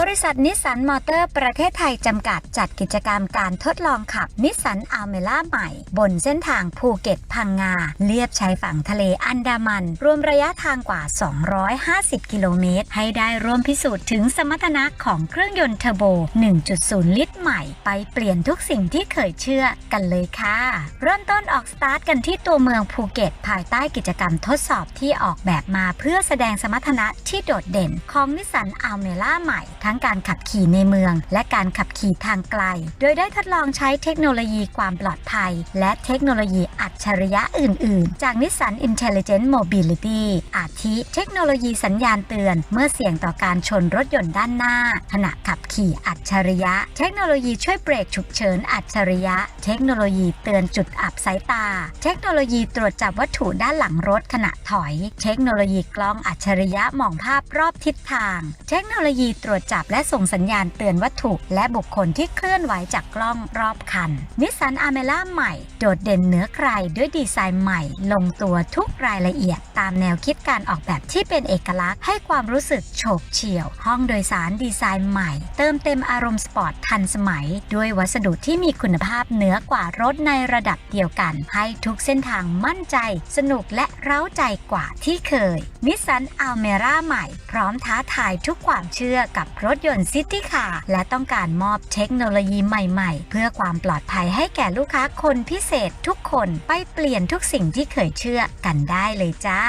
บริษัทนิสสันมอเตอร์ประเทศไทยจำกัดจัดกิจกรรมการทดลองขับนิสสันอัลเมล่าใหม่ บนเส้นทางภูเก็ตพังงา เลียบชายฝั่งทะเลอันดามัน รวมระยะทางกว่า 250 กิโลเมตร ให้ได้ร่วมพิสูจน์ถึงสมรรถนะของเครื่องยนต์เทอร์โบ 1.0 ลิตรใหม่ ไปเปลี่ยนทุกสิ่งที่เคยเชื่อกันเลยค่ะ เริ่มต้นออกสตาร์ทกันที่ตัวเมืองภูเก็ต ภายใต้กิจกรรมทดสอบที่ออกแบบมาเพื่อแสดงสมรรถนะที่โดดเด่นของนิสสันอัลเมล่าใหม่ทั้งการขับขี่ในเมือง และการขับขี่ทางไกล โดยได้ทดลองใช้เทคโนโลยีความปลอดภัย และเทคโนโลยีอัจฉริยะอื่น ๆ จากนิสสัน Intelligent Mobility อาทิ เทคโนโลยีสัญญาณเตือน เมื่อเสี่ยงต่อการชนรถยนต์ด้านหน้า ขณะขับขี่อัจฉริยะ เทคโนโลยีช่วยเบรกฉุกเฉินอัจฉริยะ เทคโนโลยีเตือนจุดอับสายตา เทคโนโลยีตรวจจับวัตถุด้านหลังรถขณะถอย เทคโนโลยีกล้องอัจฉริยะมองภาพรอบทิศทาง เทคโนโลยีตรวจจับและส่งสัญญาณเตือนวัตถุ และบุคคลที่เคลื่อนไหวจากกล้องรอบคันนิสสันอาเมล่าใหม่ โดดเด่นเหนือใครด้วยดีไซน์ใหม่ ลงตัวทุกรายละเอียด ตามแนวคิดการออกแบบที่เป็นเอกลักษณ์ ให้ความรู้สึกโฉบเฉี่ยว ห้องโดยสารดีไซน์ใหม่ เติมเต็มอารมณ์สปอร์ตทันสมัย ด้วยวัสดุที่มีคุณภาพเหนือกว่ารถในระดับเดียวกัน ให้ทุกเส้นทางมั่นใจ สนุกและเร้าใจกว่าที่เคยนิสสันอัลเมร่าใหม่ พร้อมท้าทายทุกความเชื่อกับรถยนต์ซิตี้คาร์และต้องการมอบเทคโนโลยีใหม่ๆ เพื่อความปลอดภัยให้แก่ลูกค้าคนพิเศษทุกคนไปเปลี่ยนทุกสิ่งที่เคยเชื่อกันได้เลยจ้า